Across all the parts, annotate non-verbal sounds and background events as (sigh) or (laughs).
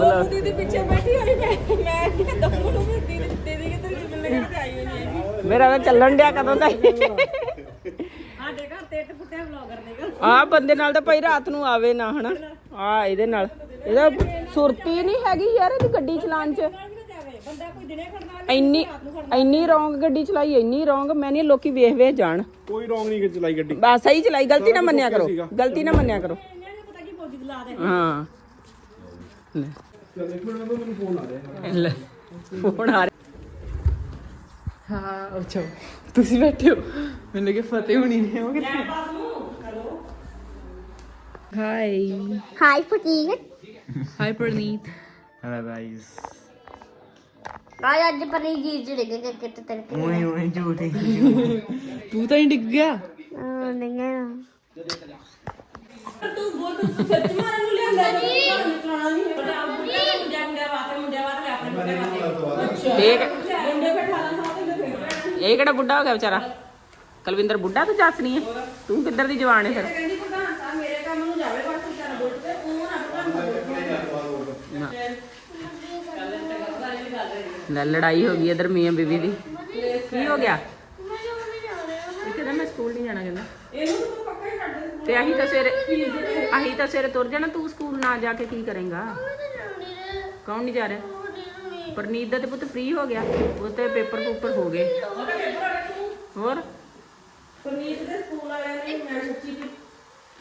Blog ਦੀਦੀ ਪਿੱਛੇ ਬੈਠੀ ਹੋਈ ਮੈਂ ਮੈਂ ਕਿਹਾ ਦਮੂ ਨੂੰ ਵੀ ਦੀਦੀ ਦੀਦੀ ਕਿੱਧਰ ਗਈ ਮੈਨੂੰ ਲੱਗਦਾ ਤੇ ਆਈ ਹੋਈ ਨਹੀਂ ਹੈਗੀ ਮੇਰਾ ਤਾਂ ਚੱਲਣ ਡਿਆ ਕਦੋਂ ਦਾ ਸਾਡੇ ਘਰ ਤੇ ਇੱਟ ਪੁੱਟਿਆ ਵਲੌਗਰ ਨੇ ਘਰ ਆ ਬੰਦੇ ਨਾਲ ਤਾਂ ਭਾਈ ਰਾਤ ਨੂੰ ਆਵੇ ਨਾ ਹਨਾ? ਆ ਇਹਦੇ ਨਾਲ। ਇਹਦਾ ਸੁਰਤੀ ਨਹੀਂ ਹੈਗੀ ਯਾਰ ਇਹਦੀ ਗੱਡੀ ਚਲਾਉਣ ਚ। ਨਾਲ ਵੀ ਨਾ ਜਾਵੇ ਬੰਦਾ ਕੋਈ ਦਿਨੇ ਖੜਨਾ ਵਾਲੇ ਇੰਨੀ ਇੰਨੀ ਰੌਂਗ ਗੱਡੀ ਚਲਾਈ ਇੰਨੀ ਰੌਂਗ ਮੈਂ ਨਹੀਂ ਲੋਕੀ ਵੇਖ ਵੇਖ ਜਾਣ। ਕੋਈ ਰੋਂਗ ਨਹੀਂ ਚਲਾਈ ਗੱਡੀ। ਬਸ ਸਹੀ ਚਲਾਈ ਗਲਤੀ ਨਾ ਮੰਨਿਆ ਕਰੋ। ਗਲਤੀ ਨਾ ਮੰਨਿਆ ਕਰੋ। ਇਹਨਾਂ ਨੂੰ ਪਤਾ ਕੀ ਫੌਜੀ ਬੁਲਾ ਦੇ। ਹਾਂ। ਲੈ। ਤੁਸੀਂ ਬੈਠੇ ਹੋ। ਮੈਨੂੰ ਕਿ ਫਤਿਹ ਹੋਣੀ ਨੇ ਉਹ ਕਿੱਥੇ? Hi hi Praneet hi Praneet hello guys ਅੱਜ ਪਰੀ ਜੀ ਜਿਹੜੇ ਗਏ ਕਿਤੇ ਤੇਰੇ ਕੋਲ ਉਹੀ ਉਹੀ ਝੂਠੇ ਤੂੰ ਤਾਂ ਹੀ ਡਿੱਗ ਗਿਆ? ਨਹੀਂ ਤੂੰ ਬੋਲ ਤੂੰ ਸੱਚ ਮਾਰਨ ਨੂੰ ਲਿਆਂਦਾ ਘਰ ਨੂੰ ਚਲਾਉਣਾ ਨਹੀਂ ਹੈਗਾ। ਮੁੰਡਿਆਂ ਮੁੰਡਿਆਂ ਵਾਸਤੇ ਮੁੰਡਿਆਂ ਵਾਸਤੇ ਆਪਣੇ ਮੁੰਡਿਆਂ ਵਾਸਤੇ। ਇਹ ਮੁੰਡੇ ਫੇਰ ਕਿਹੜਾ ਬੁੱਢਾ ਹੋ ਗਿਆ ਵਿਚਾਰਾ? ਕਲਵਿੰਦਰ ਬੁੱਢਾ ਤੂੰ ਜਾਸਨੀ ਹੈ? ਤੂੰ ਕਿੱਧਰ ਦੀ ਜਵਾਨ ਹੈ ਫਿਰ? ਕਹਿੰਦੀ ਪ੍ਰਧਾਨ ਸਾਹਿਬ ਮੇਰੇ ਕੰਮ ਨੂੰ ਜਾਵੇ ਬਸ ਵਿਚਾਰਾ ਬੁੱਟ ਤੇ ਉਹ ਨਾ ਪ੍ਰਧਾਨ ਲੈ ਲੜਾਈ ਹੋ ਗਈ ਇਧਰ ਮੀਆਂ ਬੀਬੀ ਦੀ। ਕੀ ਹੋ ਗਿਆ? ਇਹ ਕਹਿੰਦਾ ਮੈਂ ਸਕੂਲ ਨਹੀਂ ਜਾਣਾ ਕਹਿੰਦਾ। ਇਹਨੂੰ ਤੂੰ ਪੱਕਾ ਹੀ ਛੱਡ ਦੇ। ਤੇ ਅਸੀਂ ਤਾਂ ਸਵੇਰੇ ਅਸੀਂ ਤਾਂ ਸਵੇਰੇ ਤੁਰ ਜਾਣਾ ਤੂੰ ਸਕੂਲ ਨਾ ਜਾ ਕੇ ਕੀ ਕਰੇਂਗਾ? ਕੌਣ ਨਹੀਂ ਜਾ ਰਿਹਾ? ਪਰਨੀਤ ਦਾ ਤੇ ਪੁੱਤ ਫ੍ਰੀ ਹੋ ਗਿਆ। ਉਹ ਤੇ ਪੇਪਰ ਪੂਪਰ ਹੋ ਗਏ। ਹੋਰ? ਪਰਨੀਤ ਦੇ ਸਕੂਲ ਵਾਲਿਆਂ ਨੇ ਮੈਂ ਸੱਚੀ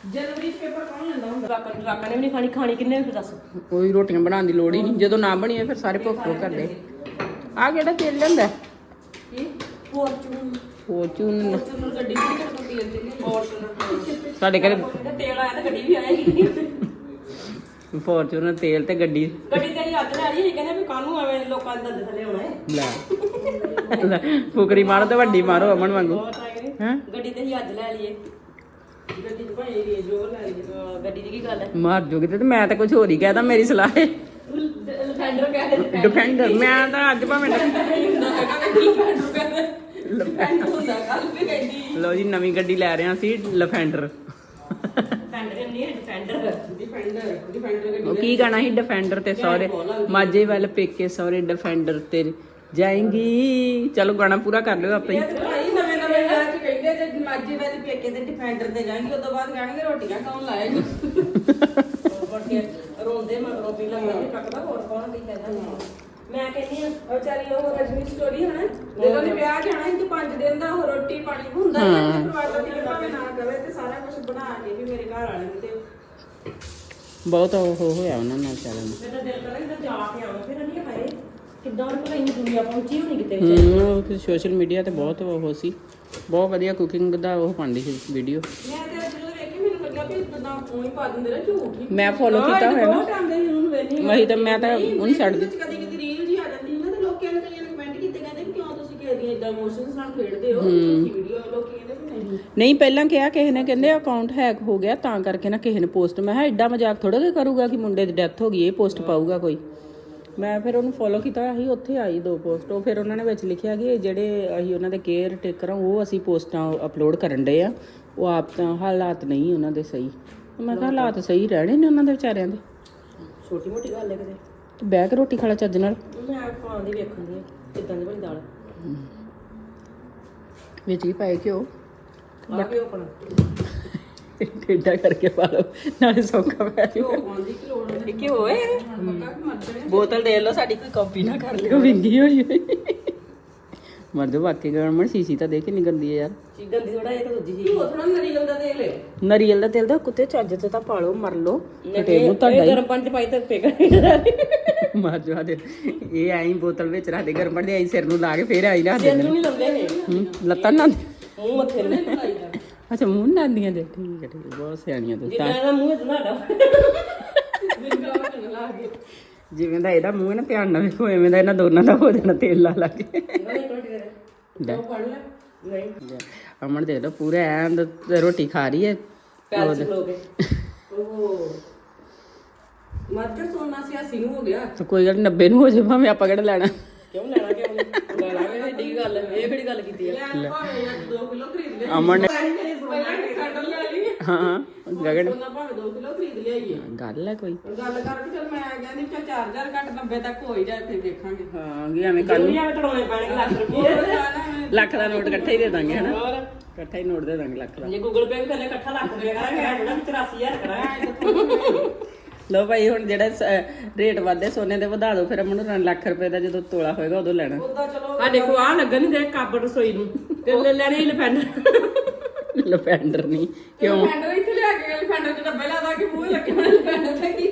ਜਨਵਰੀ ਚ ਪੇਪਰ ਕੌਣ ਲੈਂਦਾ ਹੁੰਦਾ? ਰਾਕਾਂ ਰਾਕਾਂ ਨੇ ਵੀ ਨਹੀਂ ਖਾਣੀ ਖਾਣੀ ਕਿੰਨੇ ਵੀ ਦੱਸ? ਕੋਈ ਰੋਟੀਆਂ ਬਣਾਉਣ ਦੀ ਲੋੜ ਹੀ ਨਹੀਂ। ਜਦੋਂ ਨਾ ਬਣੀਆਂ ਫਿਰ ਸਾਰੇ ਭੁੱਖ ਭੁੱਖ ਕਰਦੇ। ਆ ਕਿਹੜਾ ਤੇਲ ਲੈਂਦਾ ਇਹ ਫੋਰਚੂਨ ਫੋਰਚੂਨ ਫੋਰਚੂਨ ਗੱਡੀ ਵੀ ਕਰ ਤੇਲ ਤੇ ਨਹੀਂ ਫੋਰਚੂਨ ਸਾਡੇ ਘਰੇ ਤੇ ਤੇਲ ਆਇਆ ਤਾਂ ਗੱਡੀ ਵੀ ਆਏਗੀ ਫੋਰਚੂਨ ਤੇਲ ਤੇ ਗੱਡੀ। ਗੱਡੀ ਤੇਰੀ ਅੱਜ ਲੈ ਲਈ ਕਹਿੰਦੇ ਵੀ ਕਾਹਨੂੰ ਐਵੇਂ ਲੋਕਾਂ ਦੇ ਦੰਦ ਥੱਲੇ ਹੋਣਾ ਹੈ। ਲੈ। ਲੈ, ਫੁਕਰੀ ਮਾਰੋ ਤੇ ਵੱਡੀ ਮਾਰੋ ਅਮਨ ਵਾਂਗੂ। ਬਹੁਤ ਆ ਗਏ ਹੈਂ? ਗੱਡੀ ਤੇ ਹੀ ਅੱਜ ਲੈ ਲਈਏ। ਗੱਡੀ ਚ ਭਾਈ ਇਹ ਜੋ ਲੈ ਲਈਏ ਅਹ ਗੱਡੀ ਦੀ ਕੀ ਗੱਲ ਹੈ? ਮਾਰ ਜੋਗੇ ਤੇ ਮੈਂ ਤਾਂ ਕੁਝ ਹੋਰ ਹੀ ਕਹਿਦਾ ਮੇਰੀ ਸਲਾਹ ਹੈ। ਡਿਫੈਂਡਰ ਕਹਿ ਦੇ ਡਿਫੈਂਡਰ ਮੈਂ ਤਾਂ ਅੱਜ ਭਾਵੇਂ ਡਿਫੈਂਡਰ ਹੁੰਦਾ ਕੱਲ ਵੀ ਕਹਿੰਦੀ। ਲੋ ਜੀ ਨਵੀਂ ਗੱਡੀ ਲੈ ਰਹੇ ਹਾਂ ਅਸੀਂ ਲਫੈਂਡਰ। ਡਿਫੈਂਡਰ ਨਹੀਂ ਹੈ ਡਿਫੈਂਡਰ ਡਿਫੈਂਡਰ ਡਿਫੈਂਡਰ ਗੱਡੀ ਉਹ ਕੀ ਗਾਣਾ ਸੀ? ਡਿਫੈਂਡਰ ਤੇ ਸਹੁਰੇ। ਮਾਝੇ ਵੱਲ ਪੇਕੇ ਸਹੁਰੇ ਡਿਫੈਂਡਰ ਤੇ ਜਾਏਂਗੀ। ਚਲੋ ਗਾਣਾ ਪੂਰਾ ਕਰ ਲਿਓ ਆਪੇ ਹੀ। ਇਹ ਤੇ ਭਾਈ ਨਵੇਂ ਨਵੇਂ ਵਿਆਹ ਚ ਕਹਿੰਦੇ ਜੇ ਮਾਜੀ ਵਾਲੀ ਪੇਕੇ ਤੇ ਡਿਫੈਂਡਰ ਤੇ ਜਾਣਗੇ ਉਦੋਂ ਬਾਅਦ ਕਹਿਣਗੇ ਰੋਟੀਆਂ ਕੌਣ ਲਾਏਗਾ? (laughs) ਮੁੜ ਕੇ ਰੋਂਦੇ ਮਗਰੋਂ ਵੀ ਲੱਗਦਾ ਕੱਕਦਾ ਹੋਰ ਕੌਣ ਦੀ ਕਹਿੰਦਾ ਮੈਂ ਕਹਿੰਦੀ ਆ ਉਹ ਵਿਚਾਰੀ ਉਹ ਰਜਨੀ ਸਟੋਰੀ ਹੈ ਨਾ ਜਦੋਂ ਨੇ ਵਿਆਹ ਜਾਣਾ ਸੀ ਤੇ 5 ਦਿਨ ਦਾ ਉਹ ਰੋਟੀ ਪਾਣੀ ਹੁੰਦਾ ਹੀ ਆ ਤੇ ਪਰਿਵਾਰ ਦਾ ਟਿਕਟ ਭਾਵੇਂ ਨਾ ਕਰੇ ਤੇ ਸਾਰਾ ਕੁਝ ਬਣਾ ਕੇ ਵੀ ਮੇਰੇ ਘਰ ਵਾਲੇ ਨੂੰ ਤੇ ਬਹੁਤ ਉਹ ਹੋਇਆ ਉਹਨਾਂ ਨਾਲ ਚੱਲਣ ਮੇਰਾ ਦਿਲ ਕਰਦਾ ਕਿ ਜਾ ਕੇ ਆਵਾਂ ਫਿਰ ਨਹੀਂ ਹਾਏ ਕਿੱਦਾਂ ਉਹ ਪਤਾ ਇੰਨੀ ਦੁਨੀਆ ਪਹੁੰਚੀ ਹੋਣੀ ਕਿਤੇ। ਹੂੰ ਉਹ ਸੋਸ਼ਲ ਮੀਡੀਆ ਤੇ ਬਹੁਤ ਉਹ ਸੀ। ਬਹੁਤ ਵਧੀਆ ਕੁਕਿੰਗ ਦਾ ਉਹ ਪਾਉਂਦੀ ਸੀ ਵੀਡੀਓ ਮੈਂ ਤੇ ਜਦੋਂ ਵੇਖੀ ਮੈਨੂੰ ਲੱਗਾ ਵੀ ਇਦਾਂ ਹੀ ਪਾ ਦਿੰਦੇ ਨੇ ਝੂਠ ਹੀ। ਮੈਂ follow ਕੀਤਾ ਹੋਇਆ ਨਾ। ਬਹੁਤ ਉਹਨੂੰ ਵਹੀ ਤਾਂ ਮੈਂ ਤਾਂ ਉਹਨੂੰ ਛੱਡ ਦਿੱਤੀ ਕਦੀ ਕਦੀ ਰੀਲ ਜੀ ਆ ਜਾਂਦੀ ਸੀ ਨਾ ਤੇ ਲੋਕਾਂ ਨੇ ਕਈਆਂ ਨੇ ਕਮੈਂਟ ਕੀਤੇ ਕਹਿੰਦੇ ਵੀ ਕਿਉਂ ਤੁਸੀਂ ਕਿਸੇ ਦੀਆਂ ਇਦਾਂ ਇਮੋਸ਼ਨਸ ਨਾਲ ਖੇਡਦੇ ਹੋ? ਝੂਠੀ ਵੀਡੀਓ ਲੋਕੀ ਕਹਿੰਦੇ ਵੀ ਨਹੀਂ? ਨਹੀਂ ਪਹਿਲਾਂ ਕਿਹਾ ਕਿਸੇ ਨੇ ਕਹਿੰਦੇ ਅਕਾਊਂਟ ਹੈਕ ਹੋ ਗਿਆ ਤਾਂ ਕਰਕੇ ਨਾ ਕਿਸੇ ਨੇ ਪੋਸਟ ਮੈਂ ਕਿਹਾ ਐਡਾ ਮਜ਼ਾਕ ਥੋੜਾ ਕਿ ਕਰੂਗਾ ਕਿ ਮੁੰਡੇ ਦੀ ਡੈਥ ਹੋ ਗਈ ਇਹ ਪੋਸਟ ਪਾਊਗਾ ਕੋਈ। ਮੈਂ ਫਿਰ ਉਹਨੂੰ ਫੋਲੋ ਕੀਤਾ ਅਸੀਂ ਉੱਥੇ ਆਈ ਦੋ ਪੋਸਟ ਉਹ ਫਿਰ ਉਹਨਾਂ ਨੇ ਵਿੱਚ ਲਿਖਿਆ ਕਿ ਇਹ ਜਿਹੜੇ ਅਸੀਂ ਉਹਨਾਂ ਦੇ ਕੇਅਰ ਟੇਕਰ ਆ ਉਹ ਅਸੀਂ ਪੋਸਟਾਂ ਅਪਲੋਡ ਕਰਨ ਡਏ ਆ ਉਹ ਆਪ ਤਾਂ ਹਾਲਾਤ ਨਹੀਂ ਉਹਨਾਂ ਦੇ ਸਹੀ। ਮੈਂ ਕਿਹਾ ਹਾਲਾਤ ਸਹੀ ਰਹਿਣੇ ਨੇ ਉਹਨਾਂ ਦੇ ਵਿਚਾਰਿਆਂ ਦੇ। ਛੋਟੀ ਮੋਟੀ ਗੱਲ ਹੈ ਕਿਤੇ? ਬਹਿ ਕੇ ਰੋਟੀ ਖਾਲਾ ਚੱਜ ਨਾਲ। ਮੈਂ ਖਾਣ ਦੀ ਵੇਖਣ ਦੀ ਕਿਦਾਂ ਦੀ ਬਣੀ ਦਾਲ। ਵਿੱਚ ਹੀ ਪਾਏ ਘਿਓ। ਆ ਕੇ ਆਪਣਾ। ਕਰਕੇ ਪਾ ਲਓ ਨਾਲੇ ਸੌਖਾ ਪੈ ਜਾਊ ਪਾਉਣ ਦੀ ਕੀ ਲੋੜ ਹੈ ਕਿ ਹੋਏ ਪੱਕਾ ਕਿ ਮਰ ਜਾਣੇ ਬੋਤਲ ਦੇ ਲਓ ਸਾਡੀ ਕੋਈ ਕਾਪੀ ਨਾ ਕਰ ਲਿਓ ਵਿੰਗੀ ਹੋਈ ਹੋਈ। ਮਰ ਜਾ ਵਾਕਈ ਗਰਮਣ ਸੀਸੀ ਤਾਂ ਦੇਖ ਕਿੰਨੀ ਗੰਦੀ ਹੈ ਯਾਰ। ਚੀਜ਼ਾਂ ਦੀ ਥੋੜਾ ਇਹ ਤਾਂ ਦੂਜੀ ਚੀਜ਼ ਉਹ ਥੋੜਾ ਨਰੀਗਲ ਦਾ ਦੇ ਲਿਓ ਨਰੀਅਲ ਦਾ ਤੇਲ ਦਾ ਕੁੱਤੇ ਚੱਜ ਤੇ ਤਾਂ ਪਾਲੋ ਮਰ ਲੋ ਤੇ ਨੂੰ ਤੁਹਾਡਾ ਗਰਮ ਪਾਣੀ ਚ ਪਾਈ ਤਾਂ ਪੇਗਾ ਮਾਰ ਜਾ ਦੇ ਇਹ ਐਂ ਬੋਤਲ ਵਿੱਚ ਰੱਖ ਦੇ ਗਰਮਣ ਦੇ ਐਂ ਸਿਰ ਨੂੰ ਲਾ ਕੇ ਫੇਰ ਆਈ ਰੱਖ ਦੇ ਨਹੀਂ ਲੰਦੇ ਇਹ। ਹੂੰ, ਲੱਤਾਂ ਨਾ ਮੂੰਹ ਮੱਥੇ ਨੂੰ ਲਾਈਦਾ ਅੱਛਾ ਮੂੰਹ ਨਾ ਆਂਦੀਆਂ ਜੇ। ਠੀਕ ਹੈ ਠੀਕ ਹੈ, ਬਹੁਤ ਸਿਆਣੀਆਂ ਤੁਸੀਂ ਜਿੱਦਾਂ ਇਹਦਾ ਮੂੰਹ ਇਦਾਂ ਵਟਣ ਲਾ ਕੇ ਜਿਵੇਂ ਦਾ ਇਹਦਾ ਮੂੰਹ ਹੈ ਨਾ ਧਿਆਨ ਨਾਲ ਵੇਖੋ ਐਵੇਂ ਦਾ ਇਹਨਾਂ ਦੋਨਾਂ ਦਾ ਹੋ ਜਾਣਾ ਤੇਲ ਲਾ ਲਾ ਕੇ। ਨਹੀਂ ਰੋਟੀ ਦੇ ਲੈ। ਉਹ ਫੜ ਲੈ। ਨਹੀਂ। ਅਮਨ ਦੇਖ ਲਓ ਪੂਰਾ ਐਨ ਰੋਟੀ ਖਾ ਰਹੀ ਹੈ। ਚ ਲੋਗੇ ਉਹ ਮੱਤ ਸੋਨਾ ਸੀ ਅਸੀਂ ਨੂੰ ਹੋ ਗਿਆ। ਤੇ ਕੋਈ ਗੱਲ 90 ਨੂੰ ਹੋ ਜਾਏ ਭਾਵੇਂ ਆਪਾਂ ਕਿਹੜਾ ਲੈਣਾ। ਕਿਉਂ ਲੈਣਾ ਕਿਉਂ ਨਹੀਂ ਲੈ ਲਾਂਗੇ ਏਡੀ ਗੱਲ ਹੈ ਇਹ ਕਿਹੜੀ ਗੱਲ ਕੀਤੀ ਹੈ ਲੈ ਭਾਵੇਂ 2 ਕਿਲੋ ਖਰੀਦ ਲਿਆ ਅਮਨ ਨੇ ਪਹਿਲਾਂ ਕੱਢ ਲੈ ਲਈ। ਹਾਂ ਗਗਨ ਉਹਨਾਂ ਭਾਵੇਂ 2 ਕਿਲੋ ਖਰੀਦ ਲਿਆਈਏ। ਗੱਲ ਹੈ ਕੋਈ। ਗੱਲ ਕਰਕੇ ਚਲ ਮੈਂ ਕਹਿੰਦੀ ਚਲ 4000 ਘੱਟ 90 ਤੱਕ ਹੋ ਹੀ ਜਾਏ ਫਿਰ ਦੇਖਾਂਗੇ। ਹਾਂ ਵੀ ਐਵੇਂ ਕੱਲ ਨੂੰ ਐਵੇਂ ਤੜਾਉਣੇ ਪੈਣਗੇ ਲੱਖ ਰੁਪਏ। ਲੱਖ ਦਾ ਨੋਟ ਇਕੱਠਾ ਹੀ ਦੇ ਦਾਂਗੇ ਹਨਾ? ਇਕੱਠਾ ਹੀ ਨੋਟ ਦੇ ਦਾਂਗੇ ਲੱਖ ਦਾ। ਜੇ ਗੂਗਲ ਪੇ ਵੀ ਥੱਲੇ ਇਕੱਠਾ ਲੱਖ ਰੁਪਏ ਕਰਾਂਗੇ ਜਿਹੜਾ 84000 ਕਰਾਂਗੇ। ਲਓ ਭਾਈ ਹੁਣ ਜਿਹੜਾ ਸ- ਰੇਟ ਵਧੇ ਸੋਨੇ ਦੇ ਵਧਾ ਦਿਓ ਫਿਰ ਅਮਨ ਨੂੰ ਲੱਖ ਰੁਪਏ ਦਾ ਜਦੋਂ ਤੋਲਾ ਹੋਏਗਾ ਉਦੋਂ ਲੈਣਾ। ਉਦਾਂ ਚਲੋ ਆ ਦੇਖੋ ਆ ਲੱਗਣ ਨਹੀਂ ਦੇ ਕੱਪ ਰਸੋਈ ਨੂੰ। ਤੇ ਲੈ ਲੈਣੇ ਇਲਫੈਂਡਰ ਲਫੈਂਡਰ। ਨਹੀਂ ਕਿਉਂ? ਇਲਫੈਂਡਰ ਇੱਥੇ ਲਿਆ ਕੇ ਇਲਫੈਂਡਰ ਚ ਡੱਬੇ ਲਾ ਦਾ ਕਿ ਮੂੰਹ ਲੱਗੇ ਹੋਣੇ ਤੇ ਕੀ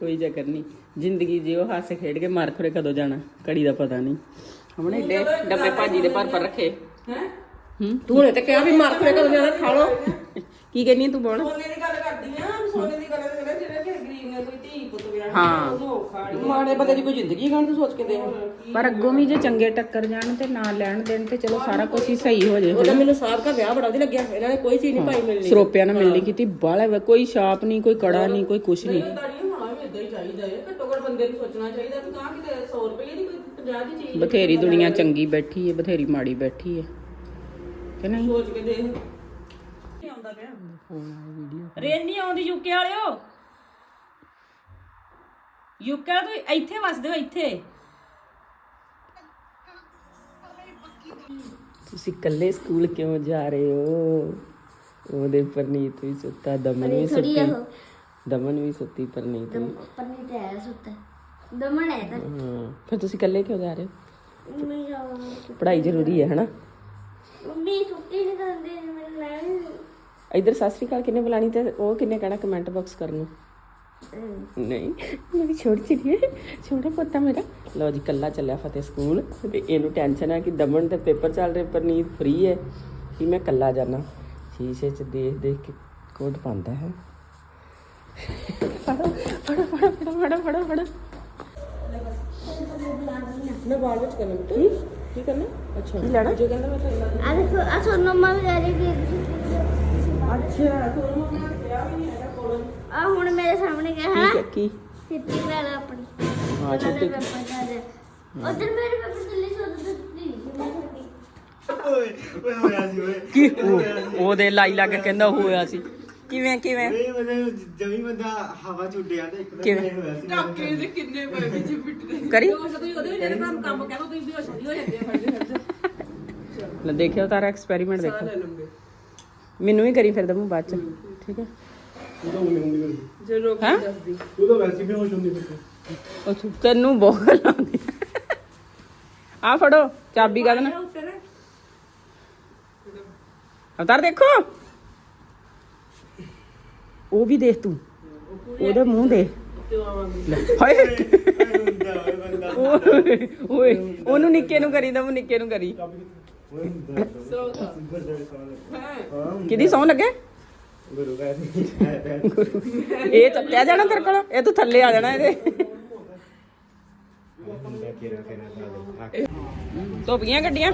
ਕੋਈ ਚੱਕਰ ਨਹੀਂ ਜ਼ਿੰਦਗੀ ਜਿਓ ਹਾਸੇ ਖੇਡ ਕੇ ਮਾਰ ਖੁਰੇ ਕਦੋਂ ਜਾਣਾ ਕੜੀ ਦਾ ਪਤਾ ਨਹੀਂ। ਹਮਣੇ ਏਡੇ ਡੱਬੇ ਭਾਜੀ ਦੇ ਭਰ ਭਰ ਰੱਖੇ। ਹੈ? ਹੂੰ? ਤੂੰ ਨੇ ਤੇ ਕਿਹਾ ਵੀ ਮਾਰ ਖਰੇ ਕਦੋਂ ਜਾਣਾ ਖਾ ਲੋ ਕੀ ਕਹਿੰਨੀ ਤੂੰ ਬੋਲ? ਸੋਨੇ ਦੀ ਹਾਂ। ਮਾੜੇ ਬੰਦੇ ਦੀ ਕੋਈ ਜ਼ਿੰਦਗੀ ਖਾਣ ਤੂੰ ਸੋਚ ਕੇ ਦੇਖ। ਪਰ ਅੱਗੋਂ ਵੀ ਜੇ ਚੰਗੇ ਟੱਕਰ ਜਾਣ ਤੇ ਨਾ ਲੈਣ ਦੇਣ ਤੇ ਚਲੋ ਸਾਰਾ ਕੁਝ ਹੀ ਸਹੀ ਹੋ ਜੇ ਉਹਦਾ ਮੈਨੂੰ ਸਾਹਬ ਦਾ ਵਿਆਹ ਬੜਾ ਵਧੀਆ ਲੱਗਿਆ। ਇਹਨਾਂ ਨੇ ਕੋਈ ਚੀਜ਼ ਨਹੀਂ ਪਾਈ ਮਿਲਣੀ। ਸਰੋਪਿਆਂ ਨਾਲ ਮਿਲਣੀ ਕੀਤੀ ਬਾਹਲਾ ਕੋਈ ਛਾਪ ਨਹੀਂ ਕੋਈ ਕੜਾ ਨਹੀਂ ਕੋਈ ਕੁਛ ਨਹੀਂ। ਦਾੜੀ ਹੋਣਾ ਵੀ ਇਦਾਂ ਹੀ ਚਾਹੀਦਾ ਹੈ। ਘੱਟੋ ਘੱਟ ਬੰਦੇ ਨੂੰ ਸੋਚਣਾ ਚਾਹੀਦਾ। ਕਿ ਤਾਂ ਕਿਤੇ 100 ਰੁਪਏ ਦੀ ਕੋਈ 50 ਦੀ ਚੀਜ਼ ਬਥੇਰੀ ਦੁਨੀਆ ਚੰਗੀ ਬੈਠੀ ਹੈ ਬਥੇਰੀ ਮਾੜੀ ਬੈਠੀ ਹੈ। ਕਿ ਨਹੀਂ? ਸੋਚ ਕੇ ਦੇਖ। ਕੀ ਆਉਂਦਾ ਪਿਆ। ਰੇਂਜ ਨਹੀਂ ਆਉਂਦੀ ਯੂਕੇ ਵਾਲਿਓ। ਯੂਕੇ ਤੋਂ ਇੱਥੇ ਵਸਦੇ ਹੋ ਇੱਥੇ। ਤੁਸੀਂ ਇਕੱਲੇ ਸਕੂਲ ਕਿਉਂ ਜਾ ਰਹੇ ਹੋ? ਉਹਦੇ ਪਰਨੀਤ ਵੀ ਸੁੱਤਾ ਦਮਨ ਵੀ ਸੁੱਤੀ। ਦਮਨ ਵੀ ਸੁੱਤੀ ਪਰਨੀਤ ਵੀ ਪਰਨੀ ਤੇ ਆਇਆ ਸੁੱਤਾ। ਦਮਣ ਹੈ ਤਾਂ। ਹਾਂ ਫਿਰ ਤੁਸੀਂ ਇਕੱਲੇ ਕਿਉਂ ਜਾ ਰਹੇ ਹੋ? ਪੜ੍ਹਾਈ ਜ਼ਰੂਰੀ ਹੈ ਹਨਾ? ਮੰਮੀ ਸੁੱਤੀ ਨਹੀਂ ਕਰਦੇ ਮੈਨੂੰ ਲੈਣ ਇਧਰ ਸਤਿ ਸ਼੍ਰੀ ਅਕਾਲ ਕਿੰਨੇ ਬੁਲਾਣੀ ਤੇ ਉਹ ਕਿੰਨੇ ਕਹਿਣਾ ਕਮੈਂਟ ਬਾਕਸ ਕਰਨ ਨੂੰ? ਨਹੀਂ ਮੇਰੀ ਛੋਟੀ ਹੈ। ਛੋਟਾ ਪੁੱਤਾ ਮੇਰਾ। ਲਓ ਜੀ ਕੱਲਾ ਚੱਲਿਆ ਫਤਿਹ ਸਕੂਲ। ਤੇ ਇਹਨੂੰ ਟੈਨਸ਼ਨ ਹੈ ਕਿ ਦਮਨ ਦੇ ਪੇਪਰ ਚੱਲ ਰਹੇ ਪਰਨੀਤ ਫ੍ਰੀ ਹੈ। ਕਿ ਮੈਂ ਕੱਲਾ ਜਾਣਾ ਸ਼ੀਸ਼ੇ 'ਚ ਦੇਖ ਦੇਖ ਕੇ ਕੋਟ ਪਾਉਂਦਾ ਹੈ। ਫੜੋ ਫੜੋ ਫੜੋ ਫੜੋ ਫੜੋ ਫੜੋ ਫੜੋ। ਮੈਂ ਬਾਲ ਵਿੱਚ ਕਰਨਾ ਬੇਟਾ। ਕੀ ਕਰਨਾ? ਅੱਛਾ। ਕੀ ਲੈਣਾ? ਜੋ ਕਹਿੰਦਾ ਮੈਂ ਤਾਂ ਆ ਦੇਖੋ ਆ ਸੋਨਮ ਮਾ ਵੀ ਆ ਰਹੀ ਹੈ। ਅੱਛਾ ਤੁਹਾਨੂੰ ਮੈਂ ਕਿਹਾ ਵੀ ਨਹੀਂ ਹੈਗਾ ਆ ਹੁਣ ਮੇਰੇ ਸਾਹਮਣੇ ਗਿਆ ਕੀ ਹੈ ਹੈ ਕੀ? ਛੁੱਟੀ ਲੈ ਲਾ ਆਪਣੀ। ਹਾਂ ਛੁੱਟੀ ਪੇਪਰ ਜਾ ਰਿਹਾ ਉਧਰ ਮੇਰੇ ਪੇਪਰ ਚੱਲੇ ਸੋ ਉਧਰ ਛੁੱਟੀ ਮੈਂ ਛੁੱਟੀ ਓਏ ਓਏ ਹੋਇਆ ਸੀ ਓਏ। ਕੀ ਉਹ- ਉਹਦੇ ਲਾਈ ਲੱਗ ਕਹਿੰਦਾ ਹੋਇਆ ਸੀ। ਕਿਵੇਂ ਕਿਵੇਂ? ਓਏ ਮਤਲਬ ਜਮੀ ਬੰਦਾ ਹਵਾ ਚ ਉੱਡਿਆ ਤੇ ਇੱਕਦਮ ਕਿਵੇਂ? ਇਹ ਹੋਇਆ ਸੀ। ਟਾਕੇ ਦੇ ਕਿੰਨੇ ਪਏ ਵਿੱਚ ਪਿੱਟਦੇ ਕਰੀ? ਤੁਸੀਂ ਉਹਦੇ ਵਿੱਚ ਜਿਹੜੇ ਕੰਮ ਕੰਮ ਕਹਿੰਦਾ ਤੁਸੀਂ ਵੀ ਹੋਸ਼ ਹੋ ਜਾਂਦੇ ਆ ਫੜਦੇ ਫੜਦੇ ਲੈ ਦੇਖਿਓ ਤਾਰਾ ਐਕਸਪੈਰੀਮੈਂਟ ਦੇਖੋ। ਲੈ ਲੰਗੇ ਮੈਨੂੰ ਵੀ ਕਰੀ ਫਿਰ ਦਮੂ ਬਾਅਦ ਚ। ਠੀਕ ਹੈ? ਉਹ ਤਾਂ ਉਹਨੇ ਹੁੰਦੀ ਫਿਰ ਜੇ ਰੋਕ ਹੈਂ? ਦੱਸਦੀ। ਉਹ ਤਾਂ ਵੈਸੇ ਵੀ ਹੋਸ਼ ਹੁੰਦੀ ਫਿਰ ਅੱਛਾ ਤੈਨੂੰ ਬਹੁਤ ਲਾਉਂਦੀ ਆ ਫੜੋ ਚਾਬੀ ਕਾ ਦੇਣਾ ਉੱਤੇ ਨਾ। ਅਵਤਾਰ ਦੇਖੋ। ਉਹ ਵੀ ਦੇਖ ਤੂੰ। ਉਹਦਾ ਮੂੰਹ ਦੇ ਲੈ, ਹਾਏ। ਓਏ ਉਹਨੂੰ ਨਿੱਕੇ ਨੂੰ ਕਰੀ ਦਮੂ ਨਿੱਕੇ ਨੂੰ ਕਰੀ। ਓਏ ਹੁੰਦਾ ਹਾਂ? ਕਿਹਦੀ ਸੌਂ ਲੱਗੇ? ਗੁਰੂ ਕਹਿੰਦੇ ਇਹ ਚੱਕਿਆ ਜਾਣਾ ਤੇਰੇ ਕੋਲ, ਇਹ ਤੂੰ ਥੱਲੇ ਆ ਜਾਣਾ ਇਹਦੇ। ਹੁੰਦਾ ਕਿਰਾ ਕਿਰਾ ਦਾ ਧੋਪੀਆਂ ਗੱਡੀਆਂ?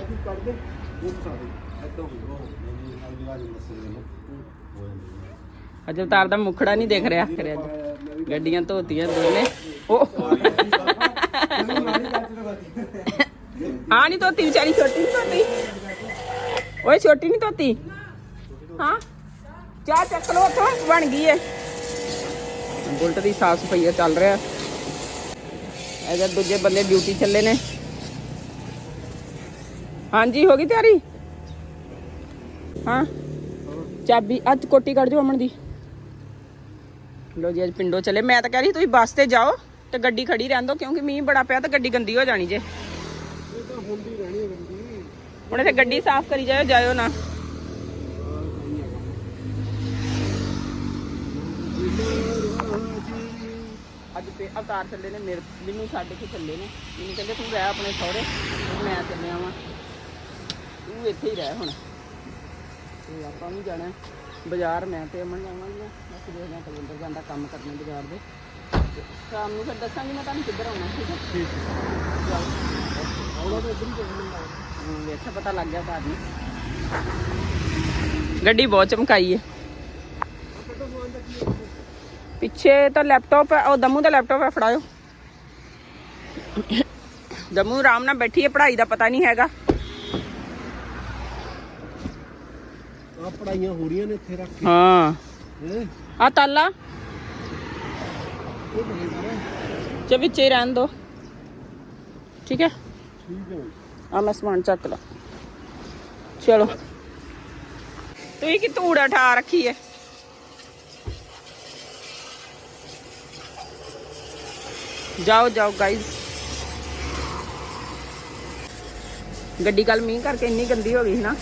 ਅਜੇ ਅਵਤਾਰ ਦਾ ਮੁਖੜਾ ਨਹੀਂ ਦਿਖ ਰਿਹਾ ਕਰਿਆ ਅੱਜ। ਗੱਡੀਆਂ ਧੋਤੀਆਂ ਦੋਨੇ। ਉਹ। ਹਾਂ, ਨਹੀਂ ਧੋਤੀ, ਵਿਚਾਰੀ ਛੋਟੀ ਨਹੀਂ ਧੋਤੀ। ਓਏ, ਛੋਟੀ ਨਹੀਂ ਧੋਤੀ। ਹਾਂ। ਚਾਹ ਚੱਕ ਲੋ ਉੱਥੋਂ ਬਣ ਗਈ ਏ। ਬੁਲਟ ਦੀ ਸਾਫ਼ ਸਫ਼ਾਈ ਚੱਲ ਰਿਹਾ। ਇਹਦੇ ਦੂਜੇ ਬੰਦੇ ਡਿਊਟੀ ਚੱਲੇ ਨੇ। ਹਾਂਜੀ ਹੋ ਗਈ ਤਿਆਰੀ? ਹਾਂ। ਚਾਬੀ ਅੱਜ ਕੋਟੀ ਕੱਢ ਜੋ ਅਮਨ ਦੀ। ਲੋ ਜੀ ਅੱਜ ਪਿੰਡੋਂ ਚੱਲੇ। ਮੈਂ ਤਾਂ ਕਹਿ ਰਹੀ ਤੁਸੀਂ ਬੱਸ ਤੇ ਜਾਓ ਤੇ ਗੱਡੀ ਖੜੀ ਰਹਿਣ ਦਿਓ ਕਿਉਂਕਿ ਮੀਂਹ ਬੜਾ ਪਿਆ ਤਾਂ ਗੱਡੀ ਗੰਦੀ ਹੋ ਜਾਣੀ ਜੇ। ਹੁਣ ਇੱਥੇ ਗੱਡੀ ਸਾਫ਼ ਕਰੀ ਜਾਇਓ ਜਾਇਓ ਨਾ। ਅੱਜ ਪੇ ਅਵਤਾਰ ਚੱਲੇ ਨੇ ਮੇਰੇ ਮੈਨੂੰ ਛੱਡ ਕੇ ਚੱਲੇ ਨੇ। ਮੈਨੂੰ ਕਹਿੰਦੇ ਤੂੰ ਰਹਿ ਆਪਣੇ ਸਹੁਰੇ ਤੇ ਮੈਂ ਚੱਲਿਆ ਵਾਂ। ਤੂੰ ਇੱਥੇ ਹੀ ਰਹਿ ਹੁਣ। ਤੇ ਆਪਾਂ ਵੀ ਜਾਣਾ। ਬਾਜ਼ਾਰ ਮੈਂ ਤੇ ਅਮਨ ਜਾਵਾਂਗੇ। ਬਸ ਦੇਖਦੇ ਹਾਂ ਕਲਵਿੰਦਰ ਜਾਂਦਾ ਕੰਮ ਕਰਨੇ ਬਾਜ਼ਾਰ ਦੇ। ਤੇ ਸ਼ਾਮ ਨੂੰ ਫਿਰ ਦੱਸਾਂਗੀ ਮੈਂ ਤੁਹਾਨੂੰ ਕਿੱਧਰ ਆਉਣਾ ਠੀਕ ਹੈ? ਠੀਕ। ਹੈ ਆਉਣਾ ਤਾਂ ਇੱਧਰ ਹੀ ਚੱਲਣਾ ਹਾਂ ਵੇਖਿਆ ਪਤਾ ਲੱਗ ਗਿਆ ਬਾਅਦ ਗੱਡੀ ਬਹੁਤ ਚਮਕਾਈ ਹੈ ਪਿੱਛੇ ਤਾਂ ਲੈਪਟਾਪ ਹੈ ਉਹ ਦਮੂ ਦਾ ਲੈਪਟਾਪ ਹੈ ਫੜਾਓ ਦਮੂ ਆਰਾਮ ਨਾਲ ਬੈਠੀ ਹੈ ਪੜ੍ਹਾਈ ਦਾ ਪਤਾ ਨਹੀਂ ਹੈਗਾ। ਆ ਪੜਾਈਆਂ ਹੋ ਰਹੀਆਂ ਨੇ ਇੱਥੇ ਰੱਖ ਹਾਂ। ਆ ਤਾਲਾ। ਚ ਵਿੱਚੇ ਹੀ ਰਹਿਣ ਦੋ। ਠੀਕ ਹੈ? ਆ ਮੈਂ ਸਮਾਨ ਚੱਕ ਲਾ। ਚਲੋ। ਤੁਸੀਂ ਕੀ ਧੂੜਾ ਠਾ ਰੱਖੀ ਹੈ? ਜਾਓ ਜਾਓ ਗਾਇਜ਼ ਗੱਡੀ ਕੱਲ ਮੀਂਹ ਕਰਕੇ ਇੰਨੀ ਗੰਦੀ ਹੋ ਗਈ ਸੀ ਨਾ।